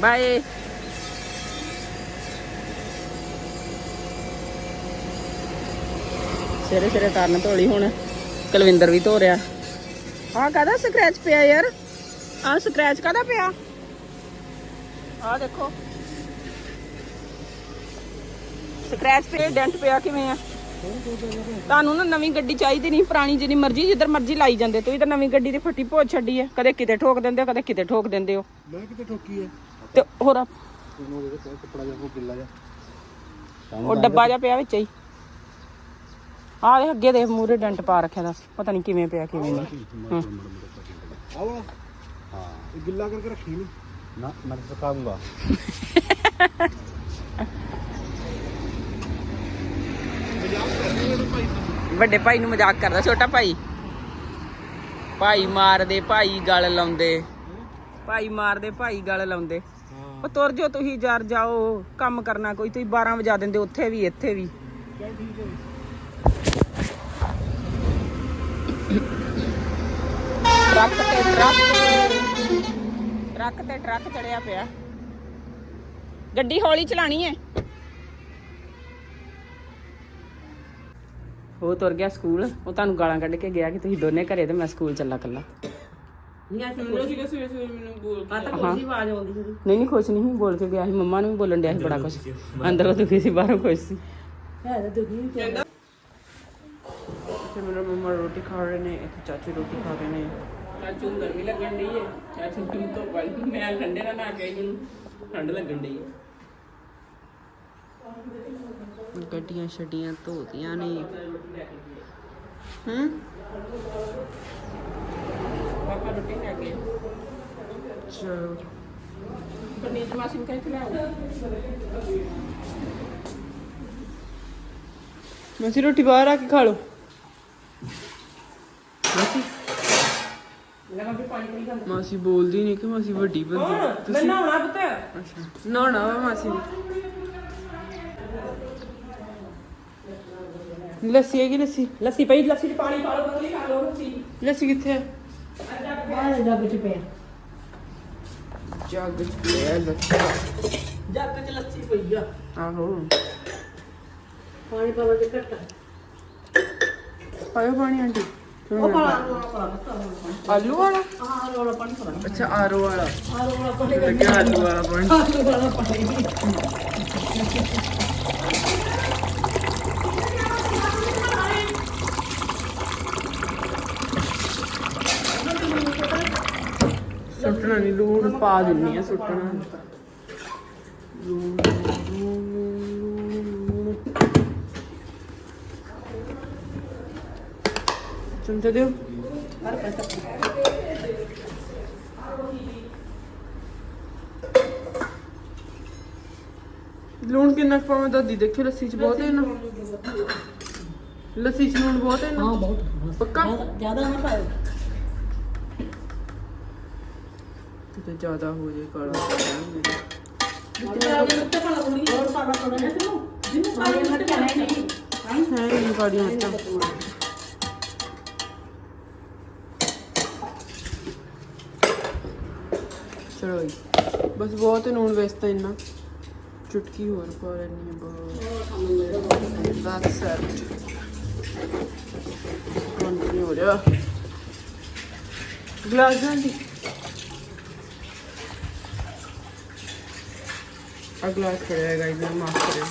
ਬਾਏ ਸਿਰੇ ਸਿਰੇ ਤਰਨ ਧੋਲੀ ਹੁਣ, ਕਲਵਿੰਦਰ ਵੀ ਧੋ ਰਿਆ ਆਹ ਕਾਹਦਾ ਸਕ੍ਰੈਚ ਪਿਆ ਯਾਰ? ਆਹ ਸਕ੍ਰੈਚ ਕਾਹਦਾ ਪਿਆ? ਆ ਦੇਖੋ। ਸਕ੍ਰੈਚ ਤੇ ਡੈਂਟ ਪਿਆ ਕਿਵੇਂ ਆ? ਤੁਹਾਨੂੰ ਨਾ ਨਵੀਂ ਗੱਡੀ ਚਾਹੀਦੀ ਨਹੀਂ ਪੁਰਾਣੀ ਜਿੰਨੀ ਮਰਜ਼ੀ ਜਿੱਧਰ ਮਰਜ਼ੀ ਲਾਈ ਜਾਂਦੇ। ਤੁਸੀਂ ਤਾਂ ਨਵੀਂ ਗੱਡੀ ਦੀ ਫੱਟੀ ਭੋਜ ਛੱਡੀ ਹੈ। ਕਦੇ ਕਿਤੇ ਠੋਕ ਦਿੰਦੇ ਹੋ ਕਦੇ ਕਿਤੇ ਠੋਕ ਦਿੰਦੇ ਹੋ। ਮੈਂ ਕਿਤੇ ਠੋਕੀ ਹੈ। ਤੇ ਹੋਰ ਕੱਪੜਾ ਜਿਹਾ ਉਹ ਗਿੱਲਾ ਜਿਹਾ। ਉਹ ਡੱਬਾ ਜਿਹਾ ਪਿਆ ਵਿੱਚ ਹੀ। ਆਹ ਦੇ ਅੱਗੇ ਦੇ ਮੂਰੇ ਡੈਂਟ ਪਾ ਰੱਖਿਆ ਦੱਸ। ਪਤਾ ਨਹੀਂ ਕਿਵੇਂ ਪਿਆ ਕਿਵੇਂ ਨਹੀਂ। ਹੂੰ। ਆਹ ਵਾਲਾ। ਹਾਂ ਇਹ ਗਿੱਲਾ ਕਰਕੇ ਰੱਖੀ ਨਹੀਂ। ਨਾ ਮੈਂ ਸੁਕਾ ਦੂੰਗਾ। (laughs) ਵੱਡੇ ਭਾਈ ਨੂੰ ਮਜ਼ਾਕ ਕਰਦਾ, ਛੋਟਾ ਭਾਈ। ਭਾਈ ਮਾਰਦੇ, ਭਾਈ ਗਲ ਲਾਉਂਦੇ। ਭਾਈ ਮਾਰਦੇ, ਭਾਈ ਗਲ ਲਾਉਂਦੇ। ਉਹ ਤੁਰ ਜੋ ਤੁਸੀਂ, ਜਰ ਜਾਓ। ਕੰਮ ਕਰਨਾ ਕੋਈ, ਤੁਸੀਂ 12 ਵਜਾ ਦਿੰਦੇ, ਉੱਥੇ ਵੀ, ਇੱਥੇ ਵੀ। ਟਰੱਕ ਤੇ ਟਰੱਕ। ਟਰੱਕ ਤੇ ਟਰੱਕ ਚੜਿਆ ਪਿਆ। ਗੱਡੀ ਹੌਲੀ ਚਲਾਣੀ ਹੈ ਉਹ ਤੁਰ ਗਿਆ ਸਕੂਲ ਉਹ ਤੁਹਾਨੂੰ ਗਾਲਾਂ ਕੱਢ ਕੇ ਗਿਆ ਕਿ ਤੁਸੀਂ ਦੋਨੇ ਘਰੇ ਤੇ ਮੈਂ ਸਕੂਲ ਚੱਲਾ ਕੱਲਾ। ਆ ਤਾਂ ਕੋਈ ਆਵਾਜ਼ ਆਉਂਦੀ ਸੀ ਨਹੀਂ ਨਹੀਂ ਖੁਸ਼ ਨਹੀਂ ਬੋਲ ਕੇ ਗਿਆ ਸੀ। ਮੰਮਾ ਨੂੰ ਵੀ ਬੋਲਣ ਡਿਆ ਸੀ ਬੜਾ ਕੁਛ ਅੰਦਰੋਂ ਦੁਖੀ ਸੀ ਬਾਹਰੋਂ ਖੁਸ਼ ਸੀ। ਹੈ ਤਾਂ ਦੁਖੀ ਕਹਿੰਦਾ ਤੇ ਮੇਰਾ ਮੰਮਾ ਰੋਟੀ ਖਾ ਰਹੇ ਨੇ ਇੱਕ ਚਾਚੂ ਰੋਟੀ ਖਾ ਰਹੇ ਨੇ। ਚਾਚੂ ਨੂੰ ਗਰਮੀ ਲੱਗਣ ਡਈ ਹੈ ਚਾਚੂ ਨੂੰ ਤੋਂ ਮੈਂ ਠੰਡੇ ਨਾਲ ਨਾ ਕੇ ਮੈਨੂੰ ਠੰਡ ਲੱਗਣ ਡਈ ਹੈ ਗੱਡੀਆਂ ਛੱਡੀਆਂ ਧੋਤੀਆਂ ਨੇ। ਹੂੰ? ਪਾਪਾ ਰੋਟੀ ਖਾ ਗਏ ਚਲੋ ਪਨੀਰ ਮਾਸੀ ਨੂੰ ਕਹਿ ਕੇ ਲਿਆਓ ਮਾਸੀ ਰੋਟੀ ਬਾਹਰ ਆ ਕੇ ਖਾ ਲਓ। ਮਾਸੀ। ਮਾਸੀ ਬੋਲਦੀ ਨਹੀਂ ਕਿ ਮਾਸੀ ਵੱਡੀ ਬੰਦੀ। ਮੈਂ ਨਹਾਉਣਾ ਪੁੱਤ। ਅੱਛਾ। ਨਹਾਉਣਾ ਵਾ ਮਾਸੀ। ਲੱਸੀ ਹੈਗੀ ਲੱਸੀ? ਲੱਸੀ ਪਈ ਲੱਸੀ ਚ ਪਾਣੀ ਪਾ ਲਓ ਬਦਲੀ ਖਾ ਲਓ ਲੱਸੀ। ਲੱਸੀ ਕਿੱਥੇ ਹੈ ਬਾਹਰ ਜੱਗ ਚ ਪਿਆ। ਜੱਗ ਚ ਪਿਆ ਲੱਸੀ। ਜੱਗ ਚ ਲੱਸੀ ਪਈ ਆ। ਆਹੋ। ਪਾਣੀ ਪਾਵਾ ਦੇ ਘੱਟ। ਪਾਇਓ ਪਾਣੀ ਆਂਟੀ। ਉਹ ਪਾਲਾ ਉਹ ਪਾਲਾ ਆਲੂ ਵਾਲਾ? ਆਹ ਰੋਲਾ ਪਾਣੀ ਪਾਣਾ ਅੱਛਾ ਆਰੋ ਵਾਲਾ। ਆਹ ਰੋਲਾ ਪਾਣੀ ਮੈਂ ਕਿਹਾ ਆਲੂ ਵਾਲਾ ਪਾਣੀ। ਆਹ ਰੋਲਾ ਪਾਣੀ ਸੁੱਟਣਾ ਨਹੀਂ ਲੂਣ ਪਾ ਦਿੰਨੀ ਆ ਸੁੱਟਣਾ। ਲੂਣ ਲੂਣ ਲੂਣ ਲੂਣ ਚਮਚਾ ਦਿਓ। ਲੂਣ ਕਿੰਨਾ ਕੁ ਪਾਵਾਂ ਦਾਦੀ? ਦੇਖਿਓ ਲੱਸੀ ਚ ਬਹੁਤ ਹੈ ਨਾ। ਲੱਸੀ ਚ ਲੂਣ ਬਹੁਤ ਹੈ ਨਾ। ਹਾਂ ਬਹੁਤ। ਪੱਕਾ? ਜ਼ਿਆਦਾ ਨਾ ਪਾਓ ਕਿਤੇ ਜ਼ਿਆਦਾ ਹੋ ਜੇ ਕਾਲਾ ਹੋ ਜਾਏ ਹੈ ਇਹ ਕਾੜੀਆਂ ਮਿਰਚਾਂ ਚਲੋ ਜੀ। ਬਸ ਬਹੁਤ ਹੈ ਵੇਸਤਾ ਇੰਨਾ। ਚੁਟਕੀ ਹੋਰ ਪਾ ਲੈਣੀ ਹੈ ਬਸ that's ਹੁਣ ਕੀ ਹੋ ਰਿਹਾ? ਗਲਾਸ ਜਾਂਦੀ ਆ ਗਲਾਸ ਕਰਿਆ ਹੈ ਗਾਈਜ਼ ਮੈਂ ਮਾਫ ਕਰਿਓ।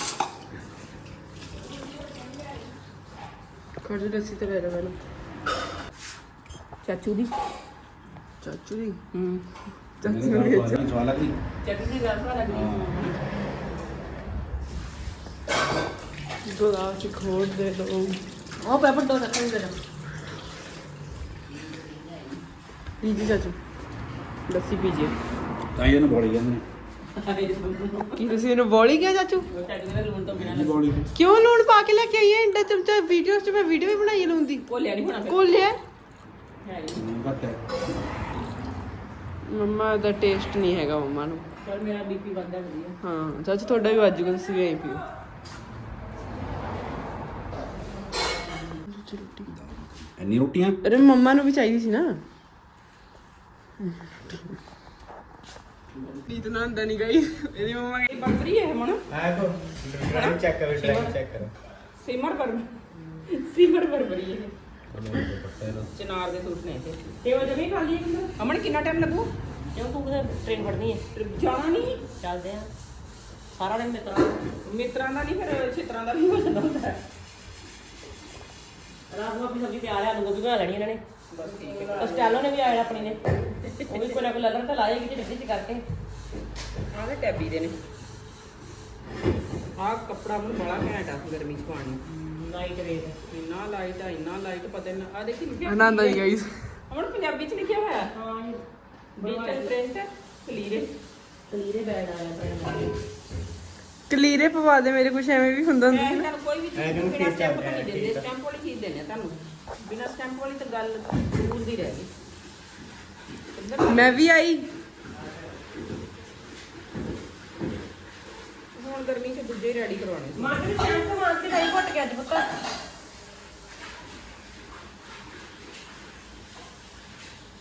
ਖਰਜ ਲੱਸੀ ਤੇ ਲੈ ਲੈ ਮੈਨੂੰ ਚਾਚੂ ਦੀ। ਚਾਚੂ ਦੀ? ਹੂੰ। ਚਾਚੂ ਦੀ। ਆ ਗਈ ਚਾਚੂ ਦੀ ਗੱਲ ਪਾ ਗਲਾਸ ਹੋਰ ਦੇ ਦੋ ਉਹ ਪੇਪਰ ਦੋ ਰੱਖਣ ਦੇ ਪੀਜੀ ਚਾਚੂ। ਲੱਸੀ ਪੀਜੀ ਤਾਂ ਇਹਨੂੰ ਬੋਲੀ ਜਾਂਦੇ ਨੇ। ਕੀ ਤੁਸੀਂ ਇਹਨੂੰ ਬੋਲੀ ਕਿਹਾ ਚਾਚੂ? ਕਿਉਂ ਲੂਣ ਪਾ ਕੇ ਲੈ ਕੇ ਆਈ ਹੈ? ਇੰਡਾ ਚਮਚਾ ਵੀਡੀਓਜ਼ 'ਚ ਮੈਂ ਵੀਡੀਓ ਵੀ ਬਣਾਈ ਲੂਣ ਦੀ। ਨਹੀਂ ਹੋਣਾ ਕੋਲਿਆ ਹੈ ਜੀ। ਘੱਟ ਹੈ। ਮੰਮਾ ਦਾ ਟੇਸਟ ਨਹੀਂ ਹੈਗਾ ਮੰਮਾ ਨੂੰ। ਪਰ ਮੇਰਾ ਬੀਪੀ ਵੱਧਦਾ ਵਧੀਆ। ਹਾਂ ਚਾਚੂ ਤੁਹਾਡਾ ਵੀ ਵੱਜੂਗਾ ਤੁਸੀਂ ਵੀ ਐਂ ਪੀਓ। ਇੰਨੀ ਰੋਟੀਆਂ? ਅਰੇ ਮੰਮਾ ਨੂੰ ਵੀ ਚਾਹੀਦੀ ਸੀ ਨਾ। ਪੀਤ ਨਾ ਹੁੰਦਾ ਨਹੀਂ ਗਈ। ਇਹਦੀ ਮੰਮਾ ਇਹ ਬਰਬਰੀ ਹੈ ਮਨ ਆਇਆ ਕੋ ਡਰਾਈਵ ਚੈੱਕ ਕਰੋ ਡਰਾਈਵ ਚੈੱਕ ਕਰੋ। ਸਿਮਰ ਪਰ ਸਿਮਰ ਬਰਬਰੀ ਹੈ ਚਨਾਰ ਦੇ ਸੂਟ ਨੇ ਤੇ ਉਹ ਜਮੀ ਖਾਲੀ ਹੈ ਕਿੰਨਾ ਅਮਨ ਕਿੰਨਾ ਟਾਈਮ ਲੱਗੂ? ਕਿਉਂ ਤੂੰ ਕਿਤੇ ਟ੍ਰੇਨ ਫੜਨੀ ਹੈ। ਜਾਣਾ ਨਹੀਂ ਚੱਲਦੇ ਆ ਸਾਰਾ ਦਿਨ ਮਿੱਤਰਾਂ ਮਿੱਤਰਾਂ ਦਾ ਨਹੀਂ ਫਿਰ ਛਿੱਤਰਾਂ ਦਾ ਵੀ ਹੋ ਜਾਂਦਾ ਹੁੰਦਾ। ਹੈ। ਰਾਤ ਨੂੰ ਆਪਣੀ ਸਬਜ਼ੀ ਤਿਆਰ ਹੈ ਆਲੂ ਗੋਭੀ ਬਣਾ ਲੈਣੀ ਇਹਨਾਂ ਨੇ। ਬਸ ਠੀਕ ਹੈ। ਸਟੈਲੋ ਨੇ ਵੀ ਆਇਆ ਆਪਣੀ ਨੇ। ਉਹ ਵੀ ਕੋਈ ਨਾ ਕੋਈ ਲੱਲਣ ਤਾਂ ਲਾਏਗੀ ਜੀ ਡੱਬੀ ਚ ਕਰਕੇ। ਆਹ ਤੇ ਟੈਬੀ ਦੇ ਨੇ। ਆਹ ਕੱਪੜਾ ਮੈਨੂੰ ਬੜਾ ਘੈਂਟ ਆ ਗਰਮੀ ਚ ਪਾਣੀ ਨਾਈਟ ਵੇਟ ਇੰਨਾ ਲਾਈਟ ਆ ਇੰਨਾ ਲਾਈਟ ਪਤਾ ਨਹੀਂ ਆ ਦੇਖੀ ਲਿਖਿਆ ਆਨੰਦ ਆਈ ਗਾਈਸ ਅਮਨ ਪੰਜਾਬੀ ਚ ਲਿਖਿਆ ਹੋਇਆ। ਹਾਂ ਵਿੱਚ ਪ੍ਰਿੰਟ ਕਲੀਰੇ। ਕਲੀਰੇ ਬੈਡ ਆਇਆ ਪੈਣ ਕਲੀਰੇ ਪਵਾ ਦੇ ਮੇਰੇ ਕੁਛ ਐਵੇਂ ਵੀ ਹੁੰਦਾ ਹੁੰਦਾ ਸੀ ਨਾ। ਕੋਈ ਵੀ ਚੀਜ਼ ਬਿਨਾ ਨਹੀਂ ਦਿੰਦੇ ਸਟੈਂਪ ਵਾਲੀ ਚੀਜ਼ ਦੇਣੇ ਆ ਤੁਹਾਨੂੰ। ਬਿਨਾ ਸਟੈਂਪ ਵਾਲੀ ਤਾਂ ਗੱਲ ਦੂਰ ਦੀ ਰਹਿ ਗਈ। ਮੈਂ ਵੀ ਆਈ। ਗਰਮੀ ਚ ਦੂਜੇ ਰੈਡੀ ਕਰਵਾਉਣੇ ਸੀ। ਮਾਂ ਕੇ ਚਾਂਸ ਤੋਂ ਮਾਂ ਕੇ ਨਹੀਂ ਘੁੱਟ ਗਿਆ ਅੱਜ ਪੁੱਤ।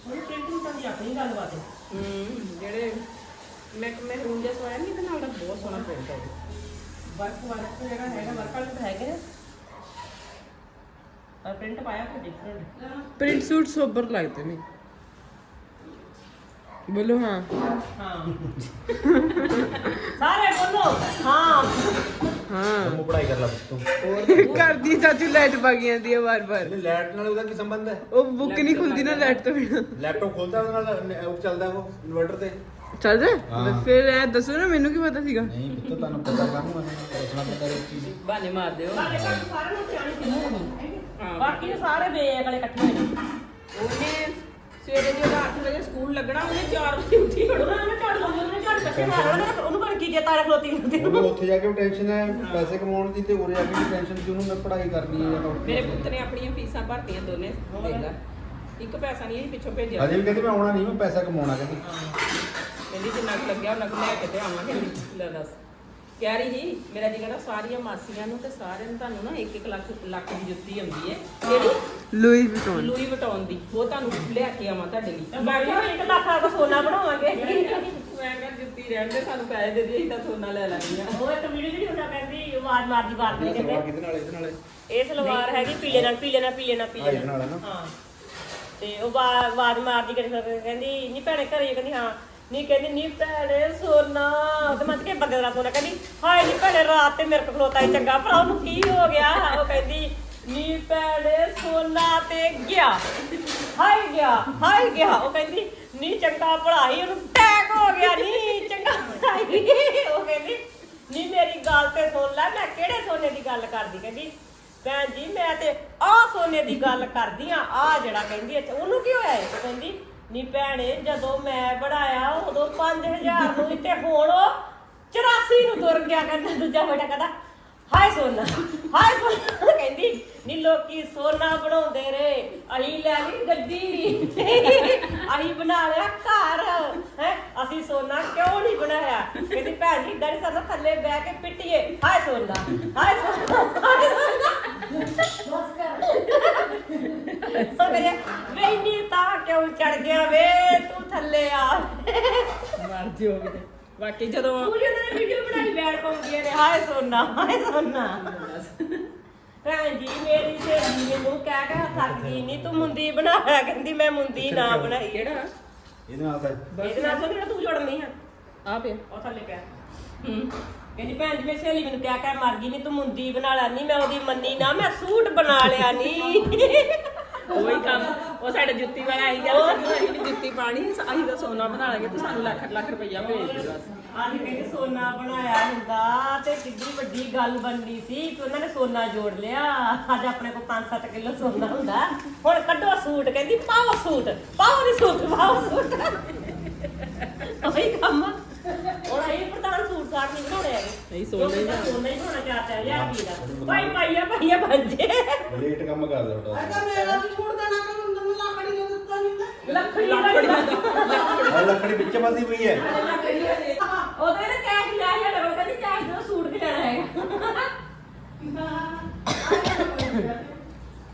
ਉਹ ਪ੍ਰਿੰਟਿੰਗ ਤਾਂ ਦੀ ਆਪਣੀ ਗੱਲਬਾਤ ਹੈ। ਹੂੰ ਜਿਹੜੇ ਮੈਂ ਮਹਿਰੂਨ ਜਿਹਾ ਸਵਾਇਆ ਨਹੀਂ ਇਹਦੇ ਨਾਲ ਦਾ ਬਹੁਤ ਸੋਹਣਾ ਪ੍ਰਿੰਟ ਹੈ। ਵਰਕ ਵਰਕ ਜਿਹੜਾ ਹੈਗਾ ਵਰਕ ਵਾਲੇ ਤਾਂ ਹੈਗੇ ਪਰ ਪ੍ਰਿੰਟ ਪਾਇਆ ਕੋਈ ਡਿਫਰੈਂਟ ਪ੍ਰਿੰਟ ਸੂਟ ਸੋਬਰ ਲੱਗਦੇ ਨੇ। ਬੋਲੋ ਹਾਂ। ਹਾਂ ਸਾਰੇ ਬੋਲੋ। ਹਾਂ। ਹਾਂ। ਤੂੰ ਪੜਾਈ ਕਰ ਲੈ ਤੂੰ। ਕਰਦੀ ਚਾਚੂ ਲਾਈਟ ਗਈ ਜਾਂਦੀ ਹੈ ਵਾਰ ਵਾਰ। ਲੈਟ ਨਾਲ ਉਹਦਾ ਕੀ ਸੰਬੰਧ ਹੈ? ਉਹ ਬੁੱਕ ਨਹੀਂ ਖੁੱਲਦੀ ਨਾ ਲਾਈਟ ਤੋਂ ਬਿਨਾ। ਲੈਪਟਾਪ ਖੋਲਦਾ ਉਹਦੇ ਨਾਲ ਉਹ ਚੱਲਦਾ ਉਹ ਇਨਵਰਟਰ ਤੇ? ਚੱਲ ਜਾ। ਹਾਂ। ਫਿਰ ਇਹ ਦੱਸੋ ਨਾ ਮੈਨੂੰ ਕੀ ਪਤਾ ਸੀਗਾ? ਨਹੀਂ ਪੁੱਤ ਤੁਹਾਨੂੰ ਪਤਾ ਕਾਹਨੂੰ ਹੈ ਦੱਸਣਾ ਪਤਾ ਇਹ ਚੀਜ਼ ਬਹਾਨੇ ਮਾਰ ਦਿਓ। ਸਾਡੇ ਘਰ ਸਾਰੇ ਨੂੰ ਸਿਆਣੀ ਸੀ ਹਾਂ। ਬਾਕੀ ਸਾਰੇ ਬੇਅਕਲ ਵਾਲੇ ਇਕੱਠੇ ਹੋਏ ਨੇ ਉਹਨੇ ਸਵੇਰੇ ਜਦੋਂ 8 ਵਜੇ ਸਕੂਲ ਲੱਗਣਾ ਉਹਨੇ 4 ਵਜੇ ਉੱਠੀ ਖੜੋ ਉਹਨਾਂ ਨੇ ਝੜ ਲਾਉਂਦੇ ਉਹਨੇ ਝੜ ਕੱਟੇ ਮਾਰਨਾ ਉਹਨੇ- ਉਹਨੂੰ ਪਰ ਕੀ ਜੇ ਤਾਰੇ ਖਲੋਤੀ ਹੁੰਦੀ ਉਹਨੂੰ ਉੱਥੇ ਜਾ ਕੇ ਟੈਨਸ਼ਨ ਹੈ ਪੈਸੇ ਕਮਾਉਣ ਦੀ ਤੇ ਉਰੇ ਆ ਕੇ ਵੀ ਟੈਨਸ਼ਨ ਸੀ ਉਹਨੂੰ ਮੈਂ ਪੜ੍ਹਾਈ ਕਰਨੀ ਹੈ ਜਾਂ ਡਾਕਟਰ ਮੇਰੇ ਪੁੱਤ ਨੇ ਆਪਣੀਆਂ ਫੀਸਾਂ ਭਰਤੀਆਂ ਦੋਨੇ ਦੇਖ ਲੈ। ਇੱਕ ਪੈਸਾ ਨਹੀਂ ਇਹ ਪਿੱਛੋਂ ਭੇਜਿਆ। ਹਜੇ ਵੀ ਕਹਿੰਦੀ ਮੈਂ ਆਉਣਾ ਨਹੀਂ ਮੈਂ ਪੈਸਾ ਕਮਾਉਣਾ ਕਹਿੰਦੀ। ਕਹਿੰਦੀ ਜਿੰਨਾ ਕੁ ਲੱਗਿਆ ਉਹਨਾਂ ਕੋਲ ਲੈ ਕੇ ਤੇ ਆਵਾਂਗੇ। ਲੈ ਦੱਸ। ਕਹਿ ਰਹੀ ਜੀ ਮੇਰਾ ਜੀ ਕਹਿੰਦਾ ਸਾਰੀਆਂ ਮਾਸੀਆਂ ਨੂੰ ਤੇ ਸਾਰਿਆਂ ਨੂੰ ਤੁਹਾਨੂੰ ਨਾ 1-1 ਲੱਖ ਲੱਖ ਦੀ ਜੁੱਤੀ ਆਉਂਦੀ ਹੈ ਕਿਹੜੀ? ਲੂਈ ਵਿਟੋਨ ਲੂਈ ਵਟਾਉਣ ਦੀ। ਉਹ ਤੁਹਾਨੂੰ ਲਿਆ ਕੇ ਆਵਾਂ ਤੁਹਾਡੇ ਲਈ। ਬਾਕੀ ਉਹ ਇੱਕ ਲੱਖ ਦਾ ਸੋਨਾ ਬਣਾਵਾਂਗੇ। ਮੈਂ ਕਿਹਾ ਜੁੱਤੀ ਰਹਿਣ ਦੇ ਸਾਨੂੰ ਪੈਸੇ ਦੇ ਦੇ ਅਸੀਂ ਤਾਂ ਸੋਨਾ ਲੈ ਲੈਣੀ ਆ ਉਹ ਇੱਕ ਵੀਡੀਓ ਜਿਹੜੀ ਹੁੰਦਾ ਕਹਿੰਦੀ ਆਵਾਜ਼ ਮਾਰਦੀ ਮਾਰਦੀ ਇਹ ਕਹਿੰਦੇ ਸਲਵਾਰ ਕਿਹਦੇ ਨਾਲ ਇਹਦੇ ਨਾਲ ਇਹ ਸਲਵਾਰ ਹੈਗੀ ਪੀਲੇ ਨਾਲ ਪੀਲੇ ਨਾਲ ਪੀਲੇ ਨਾਲ ਪੀਲੇ ਇਹਦੇ ਨਾਲ ਹੈ ਨਾ। ਹਾਂ। ਤੇ ਉਹ ਵਾ- ਆਵਾਜ਼ ਮਾਰਦੀ ਕਰੀ ਕਹਿੰਦੀ ਨਹੀਂ ਭੈਣੇ ਘਰੇ ਕਹਿੰਦੀ ਹਾਂ ਨੀ ਕਹਿੰਦੀ, ਨੀ ਭੈਣੇ ਸੋਨਾ ਤੇ ਮੈਂ ਕਿ ਬੰਦੇ ਦਾ ਸੋਨਾ ਕਹਿੰਦੀ, ਹਾਏ ਨਹੀਂ ਭੈਣੇ, ਰਾਤ ਤੇ ਮੇਰੇ ਕੋਲ ਖਲੋਤਾ ਹੀ ਚੰਗਾ ਭਰਾ ਉਹਨੂੰ ਕੀ ਹੋ ਗਿਆ? ਉਹ ਕਹਿੰਦੀ, ਨੀ ਭੈਣੇ ਸੋਨਾ ਤੇ ਗਿਆ। ਹਾਏ ਗਿਆ ਹਾਏ ਗਿਆ। ਉਹ ਕਹਿੰਦੀ, ਨੀ ਚੰਗਾ ਪੜਾਈ ਉਹਨੂੰ ਟੈਕ ਹੋ ਗਿਆ। ਨੀ ਚੰਗਾ ਪੜਾਈ ਉਹ ਕਹਿੰਦੀ, ਨੀ ਮੇਰੀ ਗੱਲ ਤੇ ਸੁਣ ਲੈ, ਮੈਂ ਕਿਹੜੇ ਸੋਨੇ ਦੀ ਗੱਲ ਕਰਦੀ? ਕਹਿੰਦੀ, ਭੈਣ ਜੀ, ਮੈਂ ਤੇ ਆਹ ਸੋਨੇ ਦੀ ਗੱਲ ਕਰਦੀ ਆ ਆ ਜਿਹੜਾ ਕਹਿੰਦੀ ਅੱਛਾ ਉਹਨੂੰ ਕੀ ਹੋਇਆ ਇਹ? ਕਹਿੰਦੀ ਨੀ ਭੈਣੇ, ਜਦੋਂ ਮੈਂ ਬਣਾਇਆ, ਉਦੋਂ 5000 ਨੂੰ ਸੀ ਤੇ ਹੁਣ ਉਹ 84 ਨੂੰ ਤੁਰ ਗਿਆ ਕਹਿੰਦਾ ਦੂਜਾ ਬੇਟਾ ਕਹਿੰਦਾ, ਹਾਏ ਸੋਨਾ ਹਾਏ ਸੋਨਾ। ਕਹਿੰਦੀ, ਨੀ ਲੋਕੀ ਸੋਨਾ ਬਣਾਉਂਦੇ ਰੇ ਅਹੀਂ ਲੈ ਲਈ ਗੱਡੀ। ਅਹੀਂ ਬਣਾ ਲਿਆ ਘਰ, ਹੈ, ਅਸੀਂ ਸੋਨਾ ਕਿਉਂ ਨਹੀਂ ਬਣਾਇਆ? ਕਹਿੰਦੀ, ਭੈਣ ਜੀ ਡਰ ਸਾਨੂੰ ਥੱਲੇ ਬਹਿ ਕੇ ਪਿੱਟੀਏ। ਹਾਏ ਸੋਨਾ ਹਾਏ ਸੋਨਾ ਹਾਏ ਸੋਨਾ। ਉਹ ਕਹਿੰਦੇ ਵੇ ਇੰਨੀ ਤਾਂ ਕਿਉਂ ਚੜ ਗਿਆ ਵੇ? ਤੂੰ ਥੱਲੇ ਆ ਮਰ ਜਿਓ ਕਿਤੇ ਬਾਕੀ ਜਦੋਂ ਪੂਰੀ ਉਹਨਾਂ ਨੇ ਵੀਡੀਓ ਬਣਾਈ ਬੈਠ ਪਾਉਂਦੀਆਂ ਨੇ ਹਾਏ ਸੋਨਾ ਹਾਏ ਸੋਨਾ। ਭੈਣ ਜੀ ਮੇਰੀ ਸਹੇਲੀ ਮੈਨੂੰ ਕਹਿ ਕੇ ਥੱਕ ਗਈ ਨਹੀਂ ਤੂੰ ਮੁੰਦੀ ਬਣਾ ਕਹਿੰਦੀ ਮੈਂ ਮੁੰਦੀ ਨਾ ਬਣਾਈ। ਕਿਹੜਾ? ਇਹਦੇ ਨਾਲ ਤਾਂ ਇਹਦੇ ਨਾਲ ਤੋਂ ਤੂੰ ਜੁੜਨੀ ਆ? ਆ ਪਿਆ। ਉਹ ਥੱਲੇ ਪਿਆ। ਕਹਿੰਦੀ ਭੈਣ ਜੀ ਮੇਰੀ ਸਹੇਲੀ ਮੈਨੂੰ ਕਹਿ ਕੇ ਮਰ ਗਈ ਨਹੀਂ ਤੂੰ ਮੁੰਦੀ ਬਣਾ ਲੈ ਨਹੀਂ ਮੈਂ ਉਹਦੀ ਮੰਨੀ ਨਾ ਮੈਂ ਸੂਟ ਬਣਾ ਲਿਆ ਨਹੀਂ ਉਹੀ ਕੰਮ ਉਹ ਸਾਡੇ ਜੁੱਤੀ ਵਾਲਾ ਆਈ ਗਿਆ ਸਾਨੂੰ ਅਸੀਂ ਵੀ ਜੁੱਤੀ ਪਾਣੀ ਅਸੀਂ ਤਾਂ ਸੋਨਾ ਬਣਾ ਲਾਂਗੇ ਤੇ ਸਾਨੂੰ ਲੱਖ ਲੱਖ ਰੁਪਈਆ ਭੇਜ ਦੇ ਬਸ। ਅੱਜ ਕਹਿੰਦੇ ਸੋਨਾ ਬਣਾਇਆ ਹੁੰਦਾ ਤੇ ਕਿੱਡੀ ਵੱਡੀ ਗੱਲ ਬਣਨੀ ਸੀ ਕਿ ਉਹਨਾਂ ਨੇ ਸੋਨਾ ਜੋੜ ਲਿਆ। ਅੱਜ ਆਪਣੇ ਕੋਲ 5-7 ਕਿਲੋ ਸੋਨਾ ਹੁੰਦਾ। ਹੁਣ ਕੱਢੋ ਸੂਟ ਕਹਿੰਦੀ ਪਾਓ ਸੂਟ ਪਾਓ ਨਹੀਂ ਸੂਟ ਪਾਓ ਸੂਟ। ਉਹੀ ਕੰਮ ਇਹ ਪ੍ਰਧਾਨ ਸੂਟ ਸਾਟ ਨਹੀਂ ਬਣਾਉਣੇ ਹੈਗੇ ਨਹੀਂ ਸੋਨੇ ਹੀ ਸੋਨਾ ਸੋਨਾ ਹੀ ਬਣਾਉਣਾ ਚਾਹਤਾ ਹੈ। ਯਾਰ ਵੀਰ ਦਾ ਭਾਈ ਪਾਈਆ ਪਾਈਆ ਬੰਜੇ ਲੇਟ ਕੰਮ ਕਰਦਾ ਬਟਾ ਮੇਰਾ ਵੀ ਛੋੜ ਦੇਣਾ ਕਿ ਹੁਣ ਤੈਨੂੰ ਲੱਕੜੀ ਨੂੰ ਦਿੱਤਾ ਨਹੀਂ ਤੇ। ਲੱਖੜੀ ਲੱਖੜੀ ਔਰ ਲੱਕੜੀ ਵਿੱਚ ਫਸੀ ਹੋਈ ਹੈ। ਉਹਦੇ ਨੇ ਕੈਸ਼ ਲਿਆ ਜਾਂ ਡਬਲ ਕਹਿੰਦੀ ਕੈਸ਼ ਦਾ ਸੂਟ ਵੀ ਲੈਣਾ ਹੈਗਾ।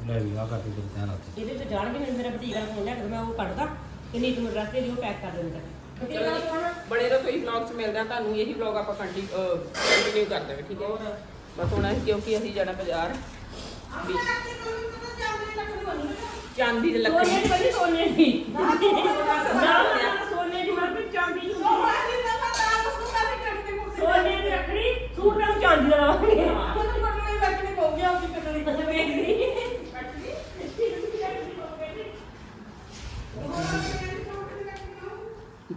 ਲੈ ਵੀ ਆ ਕਰਕੇ ਤੇ ਧਿਆਨ ਰੱਖ ਇਹਦੇ ਤੇ ਜਾਣਗੇ ਨਹੀਂ ਮੇਰਾ ਬੁਟੀਕ ਵਾਲਾ ਫੋਨ ਲਿਆ ਕੇ ਮੈਂ ਉਹ ਕੱਢਦਾ। ਤੇ ਨੀਤ ਨੂੰ ਡਰੈਸ ਦੇ ਉਹ ਪੈਕ ਕਰ ਦਿੰਦਾ। ਬੜੇ ਰਹੋ ਤੁਸੀਂ ਵਲੌਗ 'ਚ ਮਿਲਦੇ ਆ ਤੁਹਾਨੂੰ ਇਹੀ ਵਲੌਗ ਆਪਾਂ ਕੰਟੀਨਿਊ ਕਰ ਦੇਵਾਂਗੇ ਠੀਕ ਹੈ ਬਸ ਹੁਣ ਅਸੀਂ ਕਿਉਂਕਿ ਅਸੀਂ ਜਾਣਾ ਬਾਜ਼ਾਰ ਵੀ ਚਾਂਦੀ ਦੇ ਲੱਕੜੀ। ਬਣੀ ਸੋਨੇ ਦੀ। ਨਾ ਨਾ ਸੋਨੇ ਦੀ ਮਤਲਬ ਚਾਂਦੀ ਦੀ ਸੋਨੇ ਦੀ ਰੱਖੜੀ ਸੂਟ ਨਾਲ ਚਾਂਦੀ ਦਾ ਲਾਵਾਂਗੇ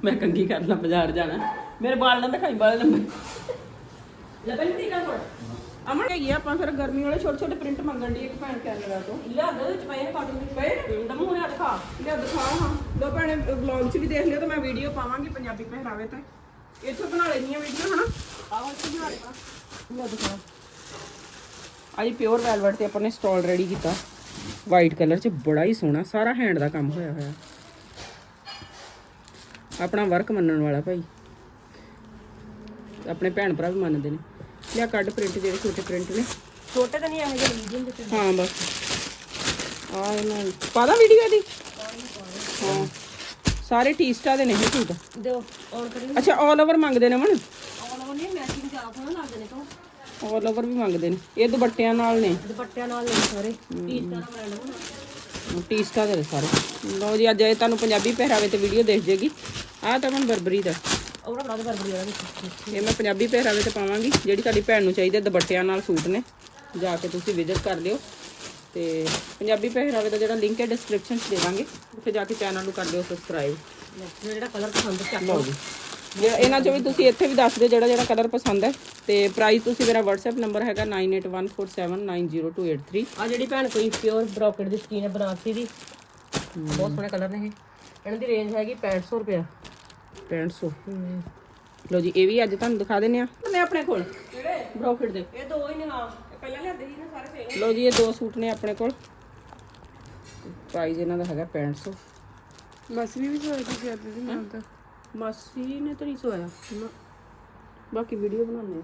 ਮੈਂ ਕੰਗੀ ਕਰਨਾ ਬਾਜ਼ਾਰ ਜਾਣਾ। ਮੇਰੇ ਵਾਲ ਨਾ ਦਿਖਾਈ ਵਾਲੇ ਲੰਬੇ। ਲੱਭਣ ਦੀ ਗੱਲ ਕੋਲ ਅਮਨ ਹੈਗੀ ਆ, ਆਪਾਂ ਫਿਰ ਗਰਮੀ ਵਾਲੇ ਛੋਟੇ ਛੋਟੇ ਪ੍ਰਿੰਟ ਮੰਗਣ ਦੀ ਇੱਕ ਭੈਣ ਕੈਨੇਡਾ ਤੋਂ। ਲਿਆ ਦੋ ਵਿੱਚ ਪਏ ਕਾਟਨ ਵਿੱਚ ਪਏ ਦਮੂ ਨੇ ਦਿਖਾ ਲਿਆ ਦਿਖਾ ਹਾਂ। ਦੋ ਭੈਣੇ ਵਲੌਗ 'ਚ ਵੀ ਦੇਖ ਲਿਓ ਤਾਂ ਮੈਂ ਵੀਡੀਓ ਪਾਵਾਂਗੀ ਪੰਜਾਬੀ ਪਹਿਰਾਵੇ ਤੇ। ਇੱਥੋਂ ਬਣਾ ਲੈਣੀ ਆ ਵੀਡੀਓ ਹਨਾ? ਆਵਾਂ ਤੇ ਬਣਾ ਲੈਣਾ ਲਿਆ ਦਿਖਾ ਆਜੀ ਪਿਓਰ ਵੈਲਵਟ ਤੇ ਆਪਾਂ ਨੇ ਸਟਾਲ ਰੈਡੀ ਕੀਤਾ। ਵਾਈਟ ਕਲਰ 'ਚ ਬੜਾ ਹੀ ਸੋਹਣਾ ਸਾਰਾ ਹੈਂਡ ਦਾ ਕੰਮ ਹੋਇਆ ਹੋਇਆ। ਆਪਣਾ ਵਰਕ ਮੰਨਣ ਵਾਲਾ ਭਾਈ। ਆਪਣੇ ਭੈਣ ਭਰਾ ਵੀ ਮੰਨਦੇ ਨੇ। ਲਿਆ ਕੱਢ ਪ੍ਰਿੰਟ ਜਿਹੜੇ ਛੋਟੇ ਪ੍ਰਿੰਟ ਨੇ। ਛੋਟੇ ਤਾਂ ਨਹੀਂ ਜਿਹੇ ਮੀਡੀਅਮ ਦੇ ਹਾਂ ਬਸ। ਆ ਇਹਨਾਂ ਪਾਦਾ ਵੀਡੀਓ ਦੀ ਹਾਂ। ਸਾਰੇ ਟੀਸਟਾ ਦੇ ਨੇ ਇਹ ਸੂਟ। ਦਿਓ ਔਨ ਕਰੀ ਅੱਛਾ ਆਲ ਓਵਰ ਮੰਗਦੇ ਨੇ ਮਨ? ਔਨ ਉਹ ਨਹੀਂ ਮੈਚਿੰਗ ਜਾ ਕੋਣ ਲੱਗਦੇ ਨੇ ਤੋਂ ਆਲ ਓਵਰ ਵੀ ਮੰਗਦੇ ਨੇ। ਇਹ ਦੁਪੱਟਿਆਂ ਨਾਲ ਨੇ। ਦੁਪੱਟਿਆਂ ਨਾਲ ਨੇ ਸਾਰੇ। ਪੀਸ ਦਾ ਬ੍ਰਾਂਡ ਹੋਣਾ ਟੀਸਟਾ ਦੇ ਨੇ ਸਾਰੇ। ਲਓ ਜੀ ਅੱਜ ਇਹ ਤੁਹਾਨੂੰ ਪੰਜਾਬੀ ਪਹਿਰਾਵੇ ਤੇ ਵੀਡੀਓ ਦੇਖ ਜੇਗੀ। ਆਹ ਤਾਂ ਮਨ ਬਰਬਰੀ ਦਾ। ਉਹਦਾ ਬਣਾ ਦੇ ਬਰਬਰੀ ਵਾਲਾ ਇਹ ਮੈਂ ਪੰਜਾਬੀ ਪਹਿਰਾਵੇ ਤੇ ਪਾਵਾਂਗੀ। ਜਿਹੜੀ ਤੁਹਾਡੀ ਭੈਣ ਨੂੰ ਚਾਹੀਦੇ ਦੁਪੱਟਿਆਂ ਨਾਲ ਸੂਟ ਨੇ। ਜਾ ਕੇ ਤੁਸੀਂ ਵਿਜ਼ਿਟ ਕਰ ਲਿਓ। ਤੇ ਪੰਜਾਬੀ ਪਹਿਰਾਵੇ ਦਾ ਜਿਹੜਾ ਲਿੰਕ ਹੈ ਡਿਸਕ੍ਰਿਪਸ਼ਨ 'ਚ ਦੇ ਦਾਂਗੇ। ਉੱਥੇ ਜਾ ਕੇ ਚੈਨਲ ਨੂੰ ਕਰ ਲਿਓ ਸਬਸਕ੍ਰਾਈਬ ਜਿਹੜਾ ਕਲਰ ਪਸੰਦ ਚੱਕ ਲਓ ਇਹਨਾਂ ਚੋਂ ਵੀ ਤੁਸੀਂ ਇੱਥੇ ਵੀ ਦੱਸ ਦਿਓ ਜਿਹੜਾ ਜਿਹੜਾ ਕਲਰ ਪਸੰਦ ਹੈ। ਤੇ ਪ੍ਰਾਈਸ ਤੁਸੀਂ ਮੇਰਾ WhatsApp ਨੰਬਰ ਹੈਗਾ 9814790283 ਆ ਜਿਹੜੀ ਭੈਣ ਕੋਈ ਪਿਓਰ ਬ੍ਰੋਕਟ ਦੀ ਸਕੀਨ ਹੈ ਬਨਾਰਸੀ ਦੀ। ਬਹੁਤ ਸੋਹਣੇ ਕਲਰ ਨੇ ਇਹ। ਇਹਨਾਂ ਦੀ ਰੇਂਜ ਹੈਗੀ 6500 ਰੁਪਏ 6500 ਲਓ ਜੀ ਇਹ ਵੀ ਅੱਜ ਤੁਹਾਨੂੰ ਦਿਖਾ ਦਿੰਨੇ ਆ ਨੇ ਆਪਣੇ ਕੋਲ। ਕਿਹੜੇ? ਬ੍ਰੋਕਟ ਦੇ। ਇਹ ਦੋ ਹੀ ਨੇ ਹਾਂ। ਇਹ ਪਹਿਲਾਂ ਲਿਆਂਦੇ ਸੀ ਨਾ ਸਾਰੇ ਸੇਮ। ਲਓ ਜੀ ਇਹ ਦੋ ਸੂਟ ਨੇ ਆਪਣੇ ਕੋਲ। ਪ੍ਰਾਈਸ ਇਹਨਾਂ ਦਾ ਹੈਗਾ 6500 ਮਸਲੀ ਵੀ ਸੋਇਆ ਤੁਸੀਂ ਅੱਜ ਦੀ ਤਾਂ। ਮਾਸੀ ਨੇ ਤਾਂ ਨਹੀਂ ਸੋਇਆ ਬਾਕੀ ਵੀਡੀਓ ਬਣਾਉਂਦੇ ਆ